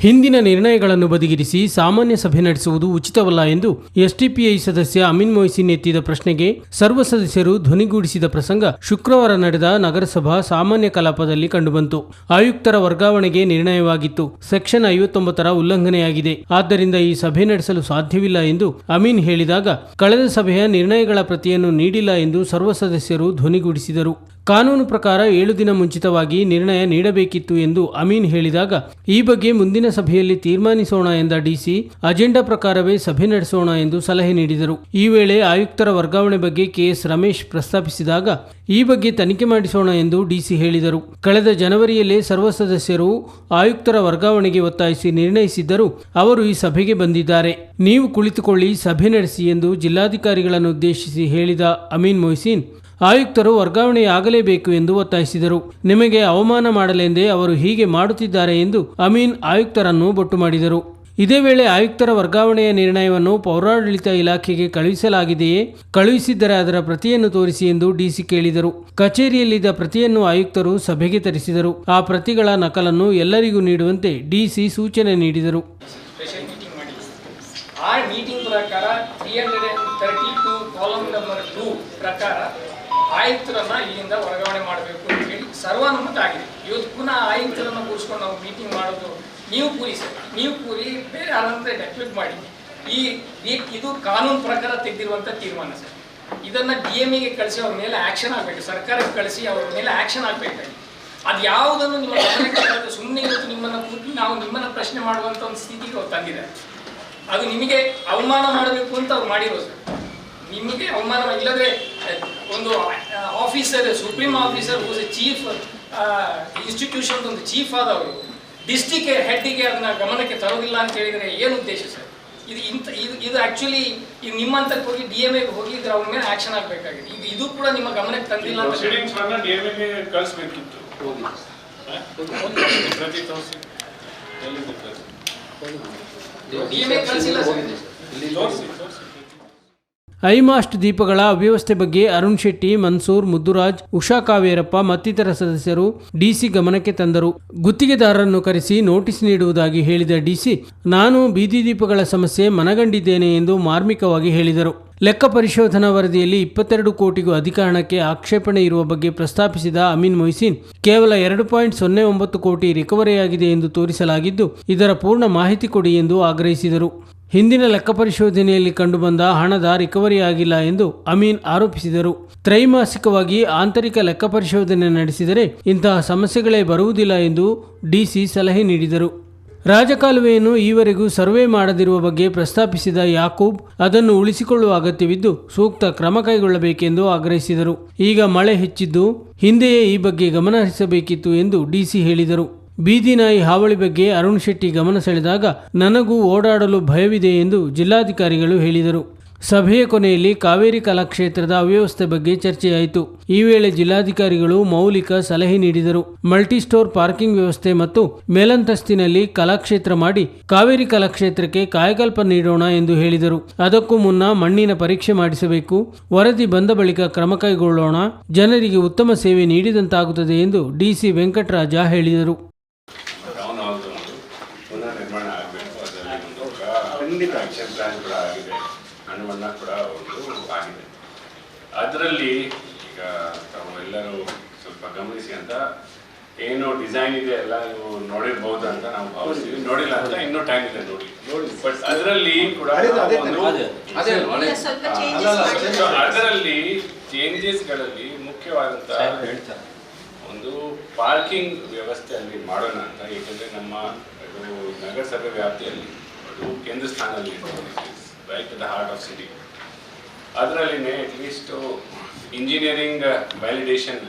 ಹಿಂದಿನ ನಿರ್ಣಯಗಳನ್ನು ಬದಿಗಿರಿಸಿ ಸಾಮಾನ್ಯ ಸಭೆ ನಡೆಸುವುದು ಉಚಿತವಲ್ಲ ಎಂದು ಎಸ್ಡಿಪಿಐ ಸದಸ್ಯ ಅಮಿನ್ ಮೊಯ್ಸಿನ್ ಎತ್ತಿದ ಪ್ರಶ್ನೆಗೆ ಸರ್ವ ಸದಸ್ಯರು ಧ್ವನಿಗೂಡಿಸಿದ ಪ್ರಸಂಗ ಶುಕ್ರವಾರ ನಡೆದ ನಗರಸಭಾ ಸಾಮಾನ್ಯ ಕಲಾಪದಲ್ಲಿ ಕಂಡುಬಂತು. ಆಯುಕ್ತರ ವರ್ಗಾವಣೆಗೆ ನಿರ್ಣಯವಾಗಿತ್ತು. ಸೆಕ್ಷನ್ ಐವತ್ತೊಂಬತ್ತರ ಉಲ್ಲಂಘನೆಯಾಗಿದೆ. ಆದ್ದರಿಂದ ಈ ಸಭೆ ನಡೆಸಲು ಸಾಧ್ಯವಿಲ್ಲ ಎಂದು ಅಮೀನ್ ಹೇಳಿದಾಗ, ಕಳೆದ ಸಭೆಯ ನಿರ್ಣಯಗಳ ಪ್ರತಿಯನ್ನು ನೀಡಿಲ್ಲ ಎಂದು ಸರ್ವ ಸದಸ್ಯರು ಧ್ವನಿಗೂಡಿಸಿದರು. ಕಾನೂನು ಪ್ರಕಾರ ಏಳು ದಿನ ಮುಂಚಿತವಾಗಿ ನಿರ್ಣಯ ನೀಡಬೇಕಿತ್ತು ಎಂದು ಅಮೀನ್ ಹೇಳಿದಾಗ, ಈ ಬಗ್ಗೆ ಮುಂದಿನ ಸಭೆಯಲ್ಲಿ ತೀರ್ಮಾನಿಸೋಣ ಎಂದ ಡಿಸಿ, ಅಜೆಂಡಾ ಪ್ರಕಾರವೇ ಸಭೆ ನಡೆಸೋಣ ಎಂದು ಸಲಹೆ ನೀಡಿದರು. ಈ ವೇಳೆ ಆಯುಕ್ತರ ವರ್ಗಾವಣೆ ಬಗ್ಗೆ ಕೆಎಸ್ ರಮೇಶ್ ಪ್ರಸ್ತಾಪಿಸಿದಾಗ, ಈ ಬಗ್ಗೆ ತನಿಖೆ ಮಾಡಿಸೋಣ ಎಂದು ಡಿಸಿ ಹೇಳಿದರು. ಕಳೆದ ಜನವರಿಯಲ್ಲೇ ಸರ್ವ ಸದಸ್ಯರು ಆಯುಕ್ತರ ವರ್ಗಾವಣೆಗೆ ಒತ್ತಾಯಿಸಿ ನಿರ್ಣಯಿಸಿದ್ದರೂ, ಅವರು ಈ ಸಭೆಗೆ ಬಂದಿದ್ದಾರೆ. ನೀವು ಕುಳಿತುಕೊಳ್ಳಿ, ಸಭೆ ನಡೆಸಿ ಎಂದು ಜಿಲ್ಲಾಧಿಕಾರಿಗಳನ್ನು ಉದ್ದೇಶಿಸಿ ಹೇಳಿದ ಅಮೀನ್ ಮೊಯ್ಸಿನ್ ಆಯುಕ್ತರು ವರ್ಗಾವಣೆಯಾಗಲೇಬೇಕು ಎಂದು ಒತ್ತಾಯಿಸಿದರು. ನಿಮಗೆ ಅವಮಾನ ಮಾಡಲೆಂದೇ ಅವರು ಹೀಗೆ ಮಾಡುತ್ತಿದ್ದಾರೆ ಎಂದು ಅಮೀನ್ ಆಯುಕ್ತರನ್ನು ಬೊಟ್ಟು ಮಾಡಿದರು. ಇದೇ ವೇಳೆ ಆಯುಕ್ತರ ವರ್ಗಾವಣೆಯ ನಿರ್ಣಯವನ್ನು ಪೌರಾಡಳಿತ ಇಲಾಖೆಗೆ ಕಳುಹಿಸಲಾಗಿದೆಯೇ? ಕಳುಹಿಸಿದ್ದರೆ ಅದರ ಪ್ರತಿಯನ್ನು ತೋರಿಸಿ ಎಂದು ಡಿಸಿ ಕೇಳಿದರು. ಕಚೇರಿಯಲ್ಲಿದ್ದ ಪ್ರತಿಯನ್ನು ಆಯುಕ್ತರು ಸಭೆಗೆ ತರಿಸಿದರು. ಆ ಪ್ರತಿಗಳ ನಕಲನ್ನು ಎಲ್ಲರಿಗೂ ನೀಡುವಂತೆ ಡಿಸಿ ಸೂಚನೆ ನೀಡಿದರು. ಆ ಮೀಟಿಂಗ್ ಪ್ರಕಾರ ತ್ರೀ ಹಂಡ್ರೆಡ್ ತರ್ಟಿ ಪ್ರಕಾರ ಆಯುಕ್ತರನ್ನ ಇಲ್ಲಿಂದ ವರ್ಗಾವಣೆ ಮಾಡಬೇಕು ಅಂತ ಹೇಳಿ ಸರ್ವಾನುಮತ ಆಗಿದೆ. ಇವತ್ತು ಪುನಃ ಆಯುಕ್ತರನ್ನ ಕೂರಿಸ್ಕೊಂಡು ನಾವು ಮೀಟಿಂಗ್ ಮಾಡೋದು, ನೀವು ಕೂರಿ ಸರ್ ನೀವು ಕೂರಿ ಬೇರೆ ಯಾರಂದ್ರೆ ಡೆಪ್ಯೂಟ್ ಮಾಡಿ. ಈ ಇದು ಕಾನೂನು ಪ್ರಕಾರ ತೆಗೆದಿರುವಂಥ ತೀರ್ಮಾನ ಸರ್. ಇದನ್ನ ಡಿ ಎಂ ಎಗೆ ಕಳಿಸಿ ಅವ್ರ ಮೇಲೆ ಆಕ್ಷನ್ ಆಗಬೇಕು. ಸರ್ಕಾರಕ್ಕೆ ಕಳಿಸಿ ಅವ್ರ ಮೇಲೆ ಆಕ್ಷನ್ ಆಗಬೇಕಾಗಿ ಅದು ಯಾವುದನ್ನು ನಿಮ್ಮ ಸುಮ್ಮನೆ ಇವತ್ತು ನಿಮ್ಮನ್ನ ಕೂತಿ ನಾವು ನಿಮ್ಮನ್ನ ಪ್ರಶ್ನೆ ಮಾಡುವಂತ ಒಂದು ಸ್ಥಿತಿಗೆ ಅವ್ರು ತಂದಿದೆ ಅದು ನಿಮಗೆ ಅವಮಾನ ಮಾಡಬೇಕು ಅಂತ ಅವ್ರು ಮಾಡಿರೋದು ನಿಮಗೆ ಅವಮಾನ ಇಲ್ಲದ್ರೆ ಒಂದು officer supreme officer who's a chief institution ಒಂದು ಚೀಫ್ ಆದವರು ಡಿಸ್ಟಿಕ್ ಹೆಡ್ಗೆ ಅದನ್ನ ಗಮನಕ್ಕೆ ತರೋದಿಲ್ಲ ಅಂತ ಹೇಳಿದ್ರೆ ಏನು ಉದ್ದೇಶ ಸರ್? ಇದು ಇಂಥ ಇದು ಇದು ಆಕ್ಚುಲಿ ನಿಮ್ಮ ಹಂತಕ್ಕೆ ಹೋಗಿ ಡಿ ಎಂ ಎಗೆ ಹೋಗಿ ಇದ್ರ ಅವ್ರ ಮೇಲೆ ಆಕ್ಷನ್ ಆಗಬೇಕಾಗಿದೆ. ಇದು ಇದು ಕೂಡ ನಿಮ್ಮ ಗಮನಕ್ಕೆ ತಂದಿಲ್ಲ ಅಂತ ಅನ್ನ ಡಿಎಂಎಗೆ ಕಳಿಸ್ಬೇಕಿತ್ತು. ಪ್ರತಿ? ಡಿ ಎಂ ಎ ಕಳಿಸಿಲ್ಲ ಸರ್. ತೋರಿಸಿ ತೋರಿಸಿ. ಐಮಾಸ್ಟ್ ದೀಪಗಳ ಅವ್ಯವಸ್ಥೆ ಬಗ್ಗೆ ಅರುಣ್ ಶೆಟ್ಟಿ, ಮನ್ಸೂರ್, ಮುದ್ದುರಾಜ್, ಉಷಾ ಕಾವೇರಪ್ಪ ಮತ್ತಿತರ ಸದಸ್ಯರು ಡಿಸಿ ಗಮನಕ್ಕೆ ತಂದರು. ಗುತ್ತಿಗೆದಾರರನ್ನು ಕರೆಸಿ ನೋಟಿಸ್ ನೀಡುವುದಾಗಿ ಹೇಳಿದ ಡಿಸಿ ನಾನು ಬೀದಿ ದೀಪಗಳ ಸಮಸ್ಯೆ ಮನಗಂಡಿದ್ದೇನೆ ಎಂದು ಮಾರ್ಮಿಕವಾಗಿ ಹೇಳಿದರು. ಲೆಕ್ಕ ಪರಿಶೋಧನಾ ವರದಿಯಲ್ಲಿ ಇಪ್ಪತ್ತೆರಡು ಕೋಟಿಗೂ ಅಧಿಕ ಹಣಕ್ಕೆ ಆಕ್ಷೇಪಣೆ ಇರುವ ಬಗ್ಗೆ ಪ್ರಸ್ತಾಪಿಸಿದ ಅಮೀನ್ ಮೊಯ್ಸಿನ್ ಕೇವಲ ಎರಡು ಪಾಯಿಂಟ್ ಸೊನ್ನೆ ಒಂಬತ್ತು ಕೋಟಿ ರಿಕವರಿಯಾಗಿದೆ ಎಂದು ತೋರಿಸಲಾಗಿದ್ದು, ಇದರ ಪೂರ್ಣ ಮಾಹಿತಿ ಕೊಡಿ ಎಂದು ಆಗ್ರಹಿಸಿದರು. ಹಿಂದಿನ ಲೆಕ್ಕ ಪರಿಶೋಧನೆಯಲ್ಲಿ ಕಂಡುಬಂದ ಹಣದ ರಿಕವರಿ ಆಗಿಲ್ಲ ಎಂದು ಅಮೀನ್ ಆರೋಪಿಸಿದರು. ತ್ರೈಮಾಸಿಕವಾಗಿ ಆಂತರಿಕ ಲೆಕ್ಕ ಪರಿಶೋಧನೆ ನಡೆಸಿದರೆ ಇಂತಹ ಸಮಸ್ಯೆಗಳೇ ಬರುವುದಿಲ್ಲ ಎಂದು ಡಿಸಿ ಸಲಹೆ ನೀಡಿದರು. ರಾಜಕಾಲುವೆಯನ್ನು ಈವರೆಗೂ ಸರ್ವೆ ಮಾಡದಿರುವ ಬಗ್ಗೆ ಪ್ರಸ್ತಾಪಿಸಿದ ಯಾಕೂಬ್, ಅದನ್ನು ಉಳಿಸಿಕೊಳ್ಳುವ ಅಗತ್ಯವಿದ್ದು ಸೂಕ್ತ ಕ್ರಮ ಕೈಗೊಳ್ಳಬೇಕೆಂದು ಆಗ್ರಹಿಸಿದರು. ಈಗ ಮಳೆ ಹೆಚ್ಚಿದ್ದು ಹಿಂದೆಯೇ ಈ ಬಗ್ಗೆ ಗಮನಹರಿಸಬೇಕಿತ್ತು ಎಂದು ಡಿಸಿ ಹೇಳಿದರು. ಬೀದಿ ನಾಯಿ ಹಾವಳಿ ಬಗ್ಗೆ ಅರುಣ್ ಶೆಟ್ಟಿ ಗಮನ ಸೆಳೆದಾಗ, ನನಗೂ ಓಡಾಡಲು ಭಯವಿದೆ ಎಂದು ಜಿಲ್ಲಾಧಿಕಾರಿಗಳು ಹೇಳಿದರು. ಸಭೆಯ ಕೊನೆಯಲ್ಲಿ ಕಾವೇರಿ ಕಲಾಕ್ಷೇತ್ರದ ಅವ್ಯವಸ್ಥೆ ಬಗ್ಗೆ ಚರ್ಚೆಯಾಯಿತು. ಈ ವೇಳೆ ಜಿಲ್ಲಾಧಿಕಾರಿಗಳು ಮೌಲಿಕ ಸಲಹೆ ನೀಡಿದರು. ಮಲ್ಟಿಸ್ಟೋರ್ ಪಾರ್ಕಿಂಗ್ ವ್ಯವಸ್ಥೆ ಮತ್ತು ಮೇಲಂತಸ್ತಿನಲ್ಲಿ ಕಲಾಕ್ಷೇತ್ರ ಮಾಡಿ ಕಾವೇರಿ ಕಲಾಕ್ಷೇತ್ರಕ್ಕೆ ಕಾಯಕಲ್ಪ ನೀಡೋಣ ಎಂದು ಹೇಳಿದರು. ಅದಕ್ಕೂ ಮುನ್ನ ಮಣ್ಣಿನ ಪರೀಕ್ಷೆ ಮಾಡಿಸಬೇಕು. ವರದಿ ಬಂದ ಬಳಿಕ ಕ್ರಮ ಕೈಗೊಳ್ಳೋಣ. ಜನರಿಗೆ ಉತ್ತಮ ಸೇವೆ ನೀಡಿದಂತಾಗುತ್ತದೆ ಎಂದು ಡಿಸಿ ವೆಂಕಟರಾಜ ಹೇಳಿದರು. ನಿರ್ಮಾಣ ಆಗಬೇಕು ಅದರಲ್ಲಿ ಖಂಡಿತ ಆಕ್ಷನ್ ಪ್ಲಾನ್ ಕೂಡ ಆಗಿದೆ ಹಣವನ್ನು ಕೂಡ ಒಂದು ಆಗಿದೆ ಅದರಲ್ಲಿ ಈಗ ತಾವು ಎಲ್ಲರೂ ಸ್ವಲ್ಪ ಗಮನಿಸಿ ಅಂತ ಏನು ಡಿಸೈನ್ ಇದೆ ಎಲ್ಲ ನೀವು ನೋಡಿರ್ಬೋದು ಅಂತ ನಾವು ಭಾವಿಸ್ತೀವಿ. ನೋಡಿಲ್ಲ ಅಂತ ಇನ್ನೂ ಟೈಮ್ ಇದೆ ನೋಡಿ. ಬಟ್ ಅದರಲ್ಲಿ ಕೂಡ ಅದರಲ್ಲಿ ಚೇಂಜಸ್ಗಳಲ್ಲಿ ಮುಖ್ಯವಾದಂತ ಒಂದು ಪಾರ್ಕಿಂಗ್ ವ್ಯವಸ್ಥೆ ಅಲ್ಲಿ ಮಾಡೋಣ ಅಂತ. ಏಕೆಂದ್ರೆ ನಮ್ಮ ಇದು ನಗರಸಭೆ ವ್ಯಾಪ್ತಿಯಲ್ಲಿ ಅದು ಕೇಂದ್ರ ಸ್ಥಾನದಲ್ಲಿ right the heart of city ಅದರಲ್ಲಿನೇ at least engineering validation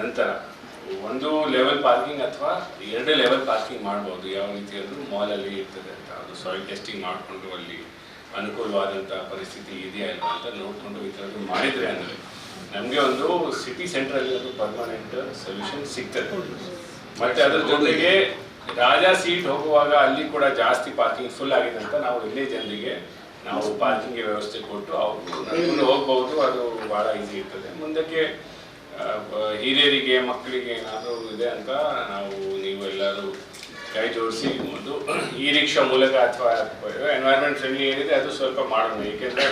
ನಂತರ ಒಂದು ಲೆವೆಲ್ ಪಾರ್ಕಿಂಗ್ ಅಥವಾ ಎರಡು ಲೆವೆಲ್ ಪಾರ್ಕಿಂಗ್ ಮಾಡ್ಬೋದು. ಯಾವ ರೀತಿ ಆದರೂ ಮಾಲಲ್ಲಿ ಇರ್ತದೆ ಅಂತ. ಅದು ಸಾಯಿಲ್ ಟೆಸ್ಟಿಂಗ್ ಮಾಡಿಕೊಂಡು ಅಲ್ಲಿ ಅನುಕೂಲವಾದಂಥ ಪರಿಸ್ಥಿತಿ ಇದೆಯಾ ಇಲ್ವಾ ಅಂತ ನೋಡಿಕೊಂಡು ಈ ಥರದ್ದು ಮಾಡಿದರೆ ಅಂದರೆ ನಮಗೆ ಒಂದು ಸಿಟಿ ಸೆಂಟ್ರಲ್ಲಿ ಅದು ಪರ್ಮನೆಂಟ್ ಸೊಲ್ಯೂಷನ್ ಸಿಗ್ತದೆ. ಮತ್ತು ಅದ್ರ ಜೊತೆಗೆ ರಾಜಾ ಸೀಟ್ ಹೋಗುವಾಗ ಅಲ್ಲಿ ಕೂಡ ಜಾಸ್ತಿ ಪಾರ್ಕಿಂಗ್ ಫುಲ್ ಆಗಿದೆ ಅಂತ ನಾವು ಇಲ್ಲೇ ಜನರಿಗೆ ನಾವು ಪಾರ್ಕಿಂಗ್ ವ್ಯವಸ್ಥೆ ಕೊಟ್ಟು ಅವರು ಹೋಗ್ಬಹುದು ಹೋಗ್ಬೋದು. ಅದು ಬಹಳ ಈಸಿ ಇರ್ತದೆ. ಮುಂದಕ್ಕೆ ಹಿರಿಯರಿಗೆ ಮಕ್ಕಳಿಗೆ ಏನಾದರೂ ಇದೆ ಅಂತ ನಾವು ನೀವು ಎಲ್ಲರೂ ಕೈ ಜೋಡಿಸಿ ಒಂದು ಈ ರಿಕ್ಷಾ ಮೂಲಕ ಅಥವಾ ಎನ್ವೈರ್ಮೆಂಟ್ ಫ್ರೆಂಡ್ಲಿ ಏನಿದೆ ಅದು ಸ್ವಲ್ಪ ಮಾಡೋಣ. ಏಕೆಂದ್ರೆ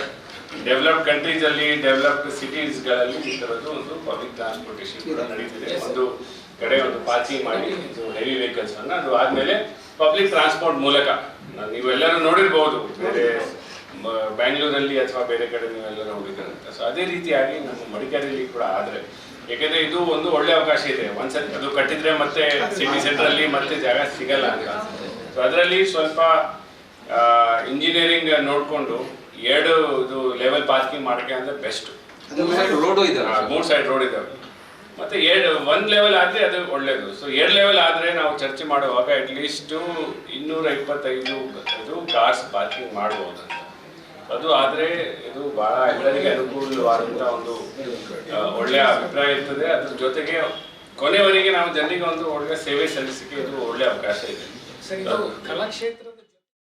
ಡೆವಲಪ್ಡ್ ಕಂಟ್ರೀಸಲ್ಲಿ ಡೆವಲಪ್ಡ್ ಸಿಟೀಸ್ಗಳಲ್ಲಿ ಈ ಥರದ್ದು ಒಂದು ಪಬ್ಲಿಕ್ ಟ್ರಾನ್ಸ್ಪೋರ್ಟೇಷನ್ ಕೂಡ ನಡೀತಿದೆ. ಒಂದು ಕಡೆ ಒಂದು ಪಾರ್ಕಿಂಗ್ ಮಾಡಿ ಇದು ಹೆವಿ ವೆಹಿಕಲ್ಸ್ ಅನ್ನ ಅದು ಆದ್ಮೇಲೆ ಪಬ್ಲಿಕ್ ಟ್ರಾನ್ಸ್ಪೋರ್ಟ್ ಮೂಲಕ. ನೀವೆಲ್ಲರೂ ನೋಡಿರ್ಬೋದು ಬೇರೆ ಬ್ಯಾಂಗ್ಳೂರಲ್ಲಿ ಅಥವಾ ಬೇರೆ ಕಡೆ ನೀವೆಲ್ಲರೂ ಹೋಗಿದ್ದೀರಂತ ಸೊ ಅದೇ ರೀತಿಯಾಗಿ ನಮ್ಮ ಮಡಿಕೇರಿಯಲ್ಲಿ ಕೂಡ ಆದರೆ ಯಾಕೆಂದ್ರೆ ಇದು ಒಂದು ಒಳ್ಳೆ ಅವಕಾಶ ಇದೆ. ಒಂದ್ಸತಿ ಅದು ಕಟ್ಟಿದ್ರೆ ಮತ್ತೆ ಸಿಟಿ ಸೆಂಟ್ರಲ್ಲಿ ಮತ್ತೆ ಜಾಗ ಸಿಗಲ್ಲ ಅಂತ. ಸೊ ಅದರಲ್ಲಿ ಸ್ವಲ್ಪ ಇಂಜಿನಿಯರಿಂಗ್ ನೋಡಿಕೊಂಡು ಎರಡು ಇದು ಲೆವೆಲ್ ಪಾರ್ಕಿಂಗ್ ಮಾಡೋಕ್ಕೆ ಅಂದ್ರೆ ಬೆಸ್ಟ್ ಮೂರು ಸೈಡ್ ರೋಡ್ ಇದಾವೆ ಮತ್ತೆ ಎರಡು ಒಂದ್ ಲೆವೆಲ್ ಆದರೆ ಅದು ಒಳ್ಳೇದು. ಸೊ ಎರಡು ಲೆವೆಲ್ ಆದ್ರೆ ನಾವು ಚರ್ಚೆ ಮಾಡುವಾಗ ಅಟ್ಲೀಸ್ಟ್ ಇನ್ನೂರ ಇಪ್ಪತ್ತೈದು ಇದು ಕಾರ್ಸ್ ಪಾರ್ಕಿಂಗ್ ಮಾಡಬಹುದು ಅಂತ. ಅದು ಆದ್ರೆ ಇದು ಬಹಳ ಎಲ್ಲರಿಗೆ ಅನುಕೂಲವಾದಂಥ ಒಂದು ಒಳ್ಳೆಯ ಅಭಿಪ್ರಾಯ ಇರ್ತದೆ. ಅದ್ರ ಜೊತೆಗೆ ಕೊನೆವರೆಗೆ ನಾವು ಜನರಿಗೆ ಒಂದು ಒಳ್ಳೆ ಸೇವೆ ಸಲ್ಲಿಸಕ್ಕೆ ಇದು ಒಳ್ಳೆ ಅವಕಾಶ ಇದು. ಕಲಾಕ್ಷೇತ್ರ